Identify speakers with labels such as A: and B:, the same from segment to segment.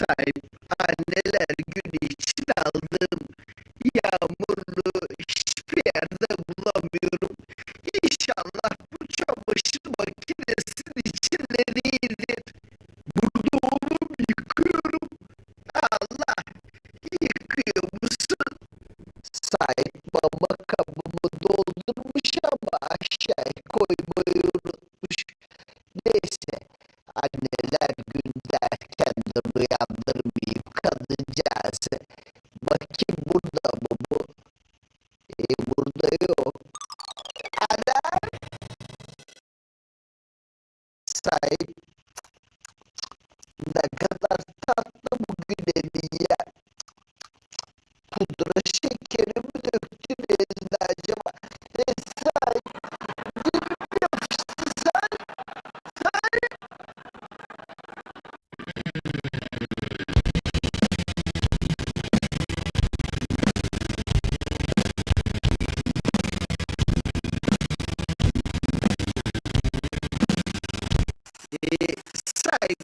A: sahip anneler günü için aldığım yağmurlu hiçbir yerde bulamıyorum. İnşallah bu çamaşır makinesinin içinde. Burada oğlum yıkıyorum. Allah yıkıyor musun? Sahip baba kabımı doldurmuş ama aşağıya koymuş. eh, sai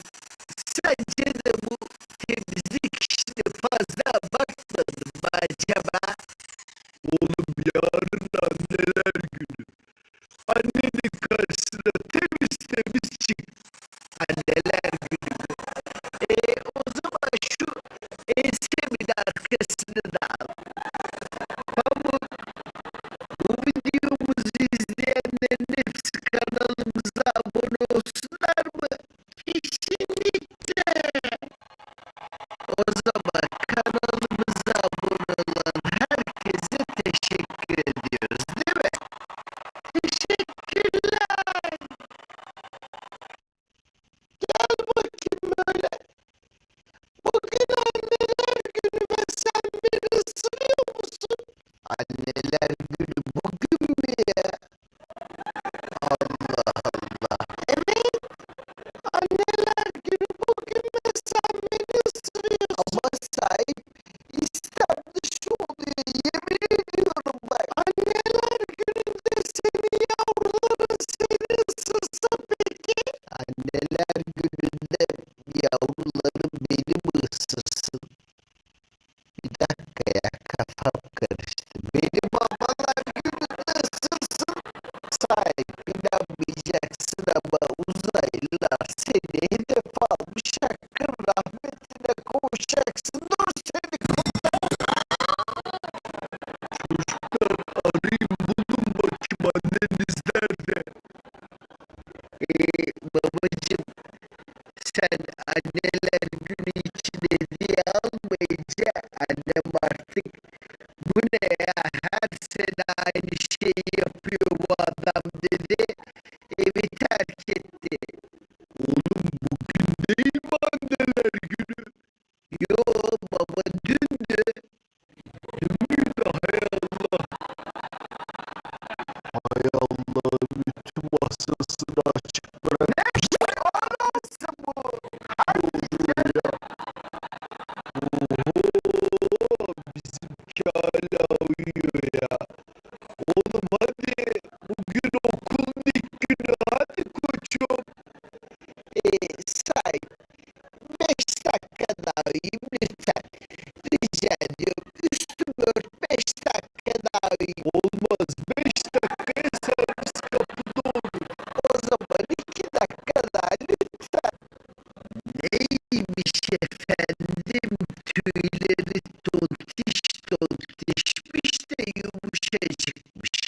A: tüyleri tontiş tontişmiş de yumuşacıkmış.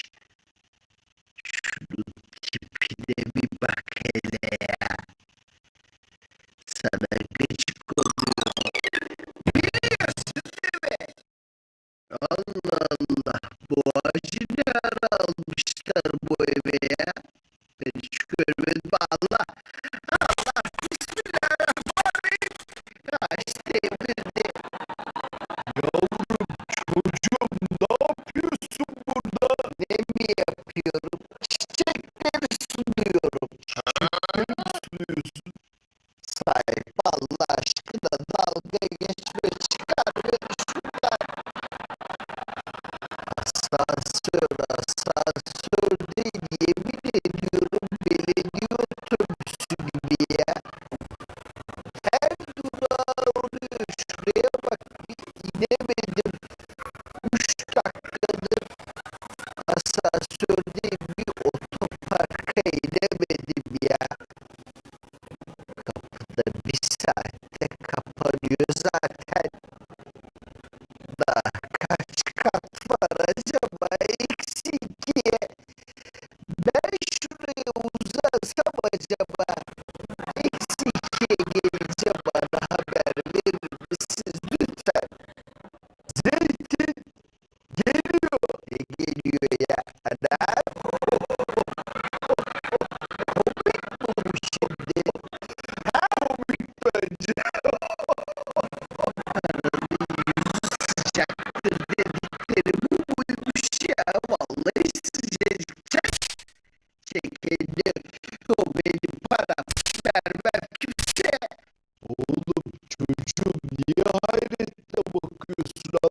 A: Şunun tipine bir bak hele ya. Sana gıcık oluyor. Biliyorsun değil mi? Allah Allah bu ağacı ne ara almışlar bu eve ya? Ben hiç görmedim. que cela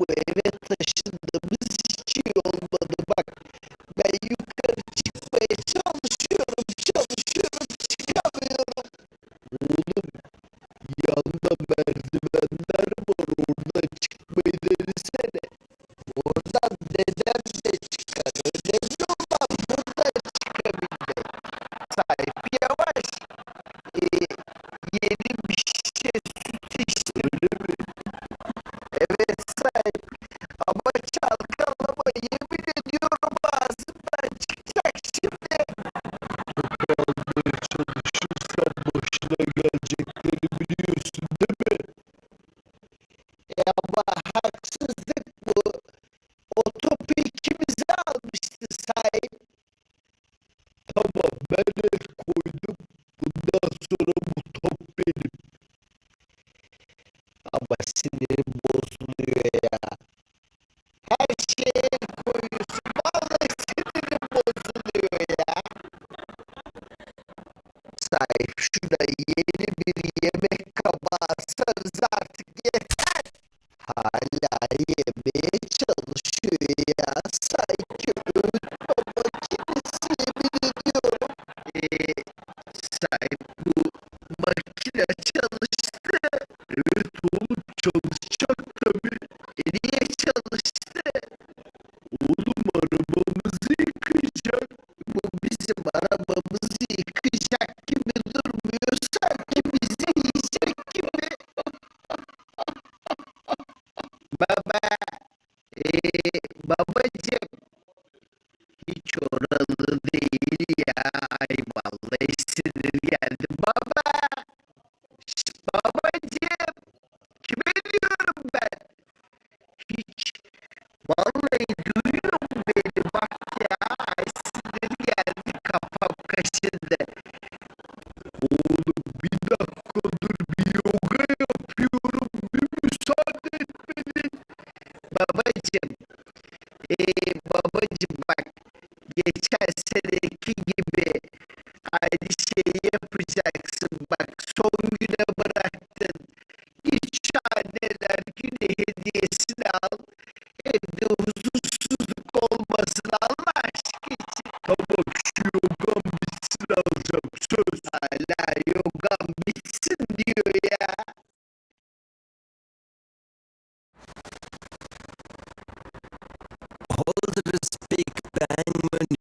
A: 毁灭自身 noted duracak gibi durmuyorsa ikimiz de yiyecek gibi. Baba, e, babacığım hiç oralı değil ya. Ay vallahi sinir geldi. Baba, şş, babacığım kime diyorum ben? Hiç vallahi duyuyorum beni bak ya. Ay, sinir geldi kafam kaşındı.